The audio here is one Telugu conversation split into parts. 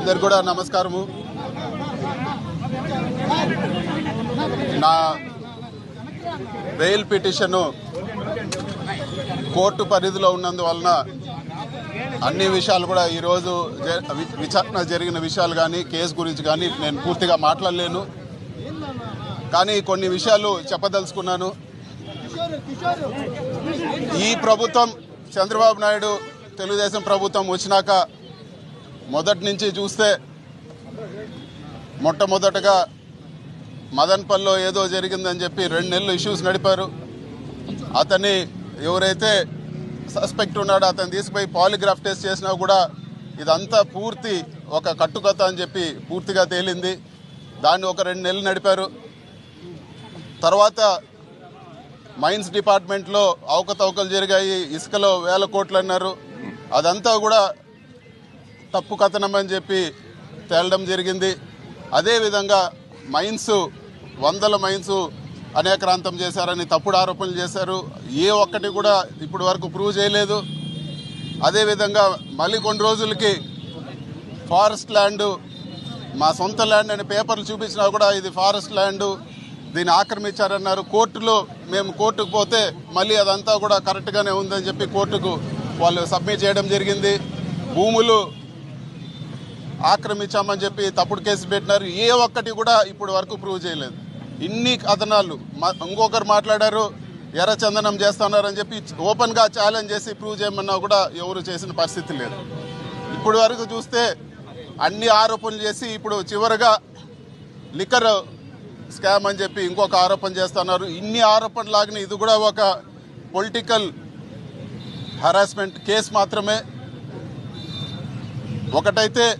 అందరు కూడా నమస్కారము. నా బెయిల్ పిటిషన్ కోర్టు పరిధిలో ఉన్నందువలన అన్ని విషయాలు కూడా ఈరోజు జ- విచారణ జరిగిన విషయాలు కానీ కేసు గురించి కానీ నేను పూర్తిగా మాట్లాడలేను. కానీ కొన్ని విషయాలు చెప్పదలుచుకున్నాను. ఈ ప్రభుత్వం చంద్రబాబు నాయుడు తెలుగుదేశం ప్రభుత్వం వచ్చినాక మొదటి నుంచి చూస్తే మొట్టమొదటగా మదన్పల్లో ఏదో జరిగిందని చెప్పి రెండు నెలలు ఇష్యూస్ నడిపారు. అతన్ని ఎవరైతే సస్పెక్ట్ ఉన్నాడో అతను తీసుకుపోయి పాలిగ్రాఫ్ టెస్ట్ చేసినా కూడా ఇదంతా పూర్తి ఒక కట్టుకథ అని చెప్పి పూర్తిగా తేలింది. దాన్ని ఒక రెండు నెలలు నడిపారు. తర్వాత మైన్స్ డిపార్ట్మెంట్లో అవకతవకలు జరిగాయి. ఇసుకలో వేల కోట్లు అన్నారు. అదంతా కూడా తప్పు కథనం అని చెప్పి తేలడం జరిగింది. అదేవిధంగా మైన్స్ వందల మైన్స్ అనేక్రాంతం చేశారని తప్పుడు ఆరోపణలు చేశారు. ఏ ఒక్కటి కూడా ఇప్పటి వరకు ప్రూవ్ చేయలేదు. అదేవిధంగా మళ్ళీ కొన్ని రోజులకి ఫారెస్ట్ ల్యాండ్ మా సొంత ల్యాండ్ అని పేపర్లు చూపించినా కూడా ఇది ఫారెస్ట్ ల్యాండ్ దీన్ని ఆక్రమించారన్నారు. కోర్టులో మేము కోర్టుకు పోతే మళ్ళీ అదంతా కూడా కరెక్ట్గానే ఉందని చెప్పి కోర్టుకు వాళ్ళు సబ్మిట్ చేయడం జరిగింది. భూములు ఆక్రమించామని చెప్పి తప్పుడు కేసు పెట్టినారు. ఏ ఒక్కటి కూడా ఇప్పుడు వరకు ప్రూవ్ చేయలేదు. ఇన్ని కథనాలు మా- ఇంకొకరు మాట్లాడారు ఎర్ర చందనం చేస్తున్నారని చెప్పి ఓపెన్గా ఛాలెంజ్ చేసి ప్రూవ్ చేయమన్నా కూడా ఎవరు చేసిన పరిస్థితి లేదు. ఇప్పుడు వరకు చూస్తే అన్ని ఆరోపణలు చేసి ఇప్పుడు చివరగా లిక్కర్ స్కామ్ అని చెప్పి ఇంకొక ఆరోపణ చేస్తున్నారు. ఇన్ని ఆరోపణలు లాగిన ఇది కూడా ఒక పొలిటికల్ హరాస్మెంట్ కేసు మాత్రమే. ఒకటైతే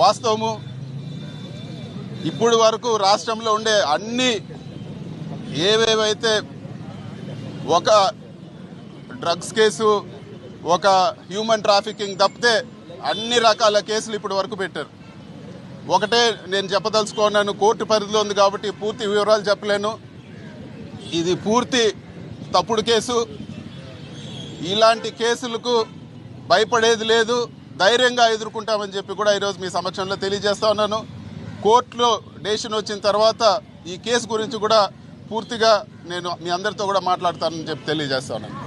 వాస్తవము ఇప్పుడు వరకు రాష్ట్రంలో ఉండే అన్ని ఏవేవైతే ఒక డ్రగ్స్ కేసు ఒక హ్యూమన్ ట్రాఫికింగ్ తప్పితే అన్ని రకాల కేసులు ఇప్పుడు వరకు పెట్టారు. ఒకటే నేను చెప్పదలుచుకున్నాను కోర్టు పరిధిలో ఉంది కాబట్టి పూర్తి వివరాలు చెప్పలేను. ఇది పూర్తి తప్పుడు కేసు. ఇలాంటి కేసులకు భయపడేది లేదు. ధైర్యంగా ఎదుర్కొంటామని చెప్పి కూడా ఈరోజు మీ సమక్షంలో తెలియజేస్తా ఉన్నాను. కోర్టులో డెసిషన్ వచ్చిన తర్వాత ఈ కేసు గురించి కూడా పూర్తిగా నేను మీ అందరితో కూడా మాట్లాడతానని చెప్పి తెలియజేస్తా ఉన్నాను.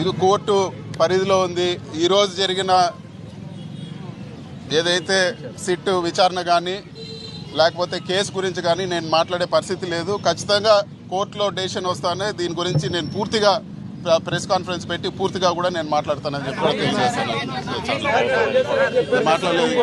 ఇది కోర్టు పరిధిలో ఉంది. ఈరోజు జరిగిన ఏదైతే సిట్ విచారణ కానీ లేకపోతే కేసు గురించి కానీ నేను మాట్లాడే పరిస్థితి లేదు. ఖచ్చితంగా కోర్టులో డెసిషన్ వస్తానే దీని గురించి నేను పూర్తిగా ప్ర- ప్రెస్ కాన్ఫరెన్స్ పెట్టి పూర్తిగా కూడా నేను మాట్లాడతానని చెప్పి కూడా తెలియజేస్తాను. మాట్లాడలేదు.